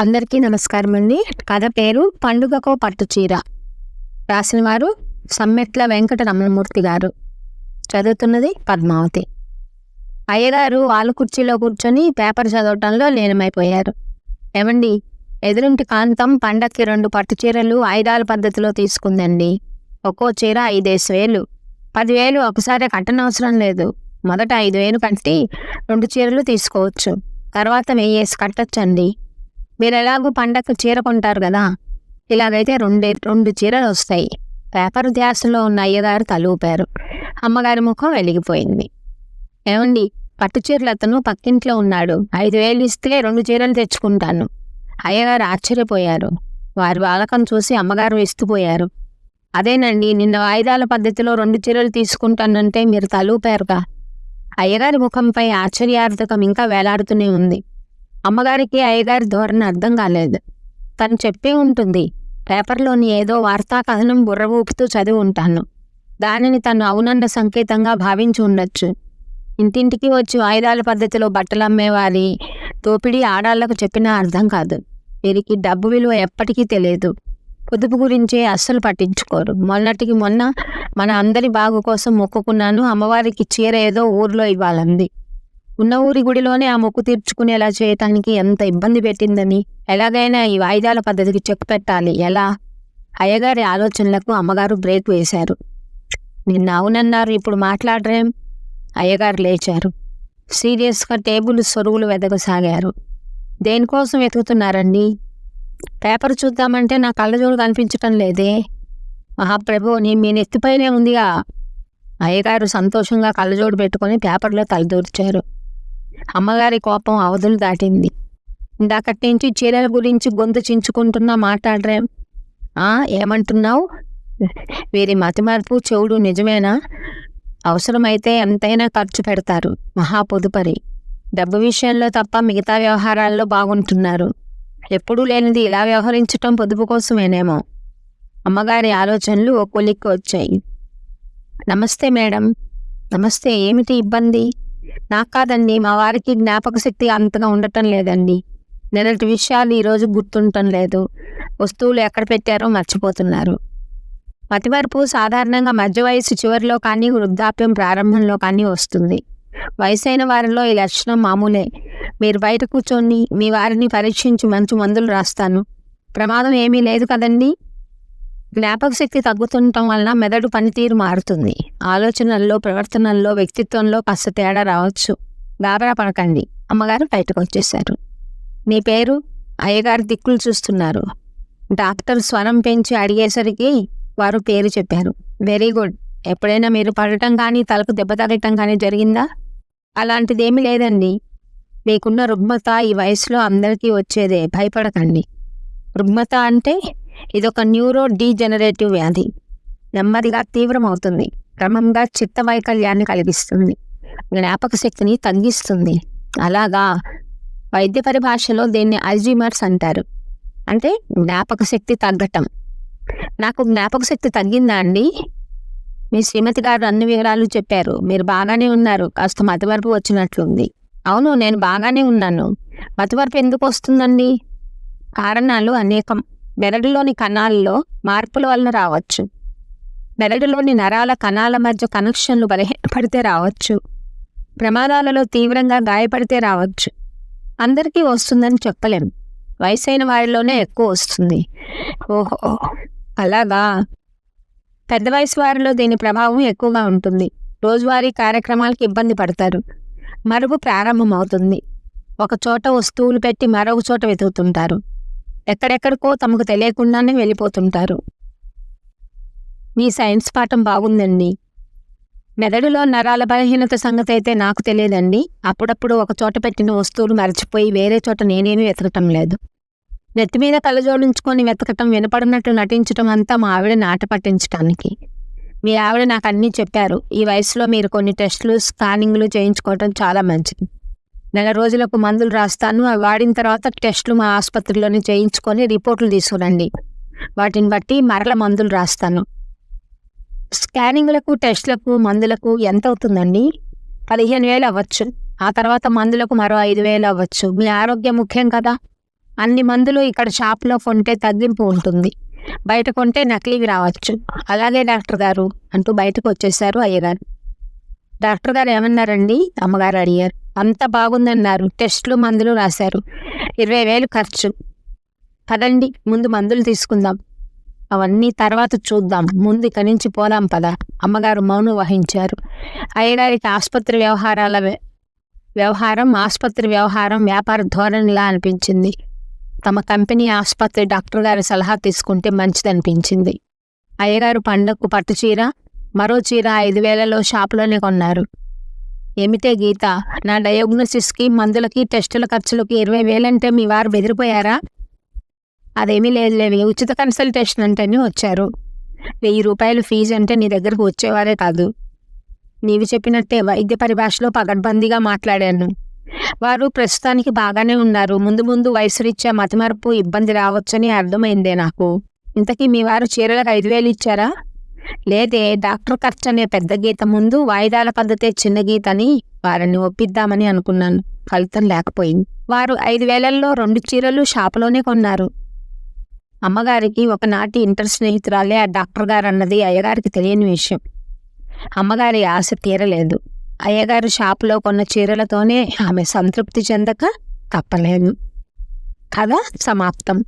అందరికీ నమస్కారం అండి. కథ పేరు పండుగకో పట్టు చీర. రాసిన వారు సమ్మెట్ల వెంకట రమణమూర్తి గారు. చదువుతున్నది పద్మావతి. అయ్యగారు వాళ్ళ కుర్చీలో కూర్చొని పేపర్ చదవటంలో లీనమైపోయారు. ఏమండి ఎదురింటి కాంతం పండక్కి రెండు పట్టు చీరలు ఐదారు పద్ధతిలో తీసుకుందండి. ఒక్కో చీర ఐదేసి వేలు. పదివేలు ఒకసారి కట్టనవసరం లేదు. మొదట ఐదు వేలు కట్టి రెండు చీరలు తీసుకోవచ్చు. తర్వాత వెయ్యేసి కట్టచ్చండి. మీరు ఎలాగో పండగకు చీర కొంటారు కదా? ఇలాగైతే రెండే రెండు చీరలు వస్తాయి. పేపర్ ధ్యాసలో ఉన్న అయ్యగారు తలూపారు. అమ్మగారి ముఖం వెలిగిపోయింది. ఏమండి పట్టు చీరలు అతను పక్కింట్లో ఉన్నాడు. ఐదు వేలు ఇస్తే రెండు చీరలు తెచ్చుకుంటాను. అయ్యగారు ఆశ్చర్యపోయారు. వారి బాలకం చూసి అమ్మగారు ఇస్తుపోయారు అదేనండి నిన్న వాయిదాల పద్ధతిలో రెండు చీరలు తీసుకుంటానంటే మీరు తలూపారుగా? అయ్యగారి ముఖంపై ఆశ్చర్యార్థకం ఇంకా వేలాడుతూనే ఉంది. అమ్మగారికి అయ్యగారి ధోరణి అర్థం కాలేదు. తను చెప్పే ఉంటుంది పేపర్లోని ఏదో వార్తా కథనం బుర్ర ఊపుతూ చదివి ఉంటాను. దానిని తను అవునన్న సంకేతంగా భావించి ఉండొచ్చు. ఇంటింటికి వచ్చి వాయిదాల పద్ధతిలో బట్టలు అమ్మేవారి దోపిడీ ఆడాళ్ళకు చెప్పినా అర్థం కాదు. వీరికి డబ్బు విలువ ఎప్పటికీ తెలియదు. పొదుపు గురించే అస్సలు పట్టించుకోరు. మొన్నటికి మొన్న మన అందరి బాగు కోసం మొక్కుకున్నాను. అమ్మవారికి చీర ఏదో ఊర్లో ఇవ్వాలంది. ఉన్న ఊరి గుడిలోనే ఆ మొక్కు తీర్చుకునేలా చేయటానికి ఎంత ఇబ్బంది పెట్టిందని ఎలాగైనా ఈ వాయిదాల పద్ధతికి చెక్ పెట్టాలి. ఎలా? అయ్యగారి ఆలోచనలకు అమ్మగారు బ్రేక్ వేశారు. నిన్న అవునన్నారు ఇప్పుడు మాట్లాడరేం? అయ్యగారు లేచారు. సీరియస్గా టేబుల్ సొరుగులు వెదగసాగారు. దేనికోసం వెతుకుతున్నారండి? పేపర్ చూద్దామంటే నా కళ్ళజోడు కనిపించటం లేదే? మహాప్రభు నీ మీ నెత్తిపైనే ఉందిగా. అయ్యగారు సంతోషంగా కళ్ళజోడు పెట్టుకొని పేపర్లో తలదూర్చారు. అమ్మగారి కోపం అవధులు దాటింది. ఇందాకటి నుంచి చీరల గురించి గొంతు చించుకుంటున్నా మాట్లాడరేం? ఆ ఏమంటున్నావు? వీరి మతిమార్పు చెవుడు నిజమేనా? అవసరమైతే ఎంతైనా ఖర్చు పెడతారు. మహా పొదుపరి. డబ్బు విషయంలో తప్ప మిగతా వ్యవహారాల్లో బాగుంటున్నారు. ఎప్పుడూ లేనిది ఇలా వ్యవహరించటం పొదుపు కోసమేనేమో. అమ్మగారి ఆలోచనలు ఓ కొలిక్కి వచ్చాయి. నమస్తే మేడం. నమస్తే ఏమిటి ఇబ్బంది? నాకు కాదండి మా వారికి జ్ఞాపక శక్తి అంతగా ఉండటం లేదండి. నిన్నటి విషయాలు ఈరోజు గుర్తుండటం లేదు. వస్తువులు ఎక్కడ పెట్టారో మర్చిపోతున్నారు. మతిమరుపు సాధారణంగా మధ్య వయసు చివరిలో కానీ వృద్ధాప్యం ప్రారంభంలో కానీ వస్తుంది. వయసైన వారిలో ఈ లక్షణం మామూలే. మీరు బయట కూర్చొని మీ వారిని పరీక్షించి మంచి మందులు రాస్తాను. ప్రమాదం ఏమీ లేదు కదండీ? జ్ఞాపక శక్తి తగ్గుతుండటం వలన మెదడు పనితీరు మారుతుంది. ఆలోచనల్లో ప్రవర్తనల్లో వ్యక్తిత్వంలో కాస్త తేడా రావచ్చు. గాబరా పడకండి అమ్మగారు బయటకు వచ్చేశారు. నీ పేరు? అయ్యగారు దిక్కులు చూస్తున్నారు. డాక్టర్ స్వరం పెంచి అడిగేసరికి వారు పేరు చెప్పారు. Very good. ఎప్పుడైనా మీరు పడటం కానీ తలకు దెబ్బ తగలటం కానీ జరిగిందా? అలాంటిదేమీ లేదండి. మీకున్న రుగ్మత ఈ వయసులో అందరికీ వచ్చేదే. భయపడకండి. రుగ్మత అంటే ఇదొక న్యూరో డీజెనరేటివ్ వ్యాధి. నెమ్మదిగా తీవ్రమవుతుంది. క్రమంగా చిత్త వైకల్యాన్ని కలిగిస్తుంది. జ్ఞాపక శక్తిని తగ్గిస్తుంది. అలాగా వైద్య పరిభాషలో దీన్ని అల్జీమర్స్ అంటారు. అంటే జ్ఞాపక శక్తి తగ్గటం. నాకు జ్ఞాపక శక్తి తగ్గిందా అండి? మీ శ్రీమతి గారు అన్ని వివరాలు చెప్పారు. మీరు బాగానే ఉన్నారు. కాస్త మతివరపు వచ్చినట్లుంది. అవును నేను బాగానే ఉన్నాను. మతివరపు ఎందుకు వస్తుందండి? కారణాలు అనేకం. మెదడులోని కణాల్లో మార్పుల వలన రావచ్చు. మెదడులోని నరాల కణాల మధ్య కనెక్షన్లు బలహీనపడితే రావచ్చు. ప్రమాదాలలో తీవ్రంగా గాయపడితే రావచ్చు. అందరికీ వస్తుందని చెప్పలేం. వయసైన వారిలోనే ఎక్కువ వస్తుంది. ఓహో అలాగా? పెద్ద వయసు వారిలో దీని ప్రభావం ఎక్కువగా ఉంటుంది. రోజువారీ కార్యక్రమాలకు ఇబ్బంది పడతారు. మరుపు ప్రారంభమవుతుంది. ఒక చోట వస్తువులు పెట్టి మరొక చోట వెతుకుతుంటారు. ఎక్కడెక్కడికో తమకు తెలియకుండానే వెళ్ళిపోతుంటారు. మీ సైన్స్ పాఠం బాగుందండి. మెదడులో నరాల బలహీనత సంగతి అయితే నాకు తెలియదండి. అప్పుడప్పుడు ఒక చోట పెట్టిన వస్తువులు మరచిపోయి వేరే చోట నేనేమీ వెతకటం లేదు. నెత్తి మీద కళ్ళ జోడించుకొని వెతకటం వినపడినట్టు నటించటం అంతా మా ఆవిడ నాట పట్టించటానికి. మీ ఆవిడ నాకు అన్నీ చెప్పారు. ఈ వయసులో మీరు కొన్ని టెస్టులు స్కానింగ్లు చేయించుకోవటం చాలా మంచిది. నెల రోజులకు మందులు రాస్తాను. అవి వాడిన తర్వాత టెస్టులు మా ఆసుపత్రిలోనే చేయించుకొని రిపోర్ట్లు తీసుకురండి. వాటిని బట్టి మరల మందులు రాస్తాను. స్కానింగ్లకు టెస్టులకు మందులకు ఎంత అవుతుందండి? పదిహేను వేలు అవ్వచ్చు. ఆ తర్వాత మందులకు మరో ఐదు వేలు అవ్వచ్చు. మీ ఆరోగ్యం ముఖ్యం కదా. అన్ని మందులు ఇక్కడ షాప్లో కొంటే తగ్గింపు ఉంటుంది. బయట కొంటే నకిలీవి రావచ్చు. అలాగే డాక్టర్ గారు అంటూ బయటకు వచ్చేసారు అయ్యగారు. డాక్టర్ గారు ఏమన్నారండి? అమ్మగారు అడిగారు. అంత బాగుందన్నారు. టెస్టులు మందులు రాశారు. ఇరవై వేలు ఖర్చు. పదండి ముందు మందులు తీసుకుందాం. అవన్నీ తర్వాత చూద్దాం. ముందు ఇక్కడి నుంచి పోదాం పదా. అమ్మగారు మౌనం వహించారు. అయ్యగారికి ఆసుపత్రి వ్యవహారాల వ్య- వ్యవహారం ఆసుపత్రి వ్యవహారం వ్యాపార ధోరణిలా అనిపించింది. తమ కంపెనీ ఆసుపత్రి డాక్టర్ గారి సలహా తీసుకుంటే మంచిదనిపించింది. అయ్యగారు పండగకు పట్టు చీర మరో చీర ఐదు వేలలో షాపులోనే కొన్నారు. ఏమిటే గీత? నా డయాగ్నోసిస్కి మందులకి టెస్టుల ఖర్చులకి ఇరవై వేలంటే మీ వారు బెదిరిపోయారా? అదేమీ లేదులేవి ఉచిత కన్సల్టేషన్ అంటేనే వచ్చారు. వెయ్యి రూపాయలు ఫీజు అంటే నీ దగ్గరకు వచ్చేవారే కాదు. నీవు చెప్పినట్టే వైద్య పరిభాషలో పగడ్బందీగా మాట్లాడాను. వారు ప్రస్తుతానికి బాగానే ఉన్నారు. ముందు ముందు వయసు రీత్యా మతిమరుపు ఇబ్బంది రావచ్చని అర్థమైందే నాకు. ఇంతకీ మీ వారు చీరలకు ఐదు వేలు ఇచ్చారా? లేదే డాక్టర్ ఖర్చు అనే పెద్ద గీత ముందు వాయిదాల పద్ధతే చిన్న గీత అని వారిని ఒప్పిద్దామని అనుకున్నాను. ఫలితం లేకపోయింది. వారు ఐదు వేలల్లో రెండు చీరలు షాపులోనే కొన్నారు. అమ్మగారికి ఒకనాటి ఇంటర్ స్నేహితురాలే ఆ డాక్టర్ గారు అన్నది అయ్యగారికి తెలియని విషయం. అమ్మగారి ఆశ తీరలేదు. అయ్యగారు షాపులో కొన్న చీరలతోనే ఆమె సంతృప్తి చెందక తప్పలేదు. కథ సమాప్తం.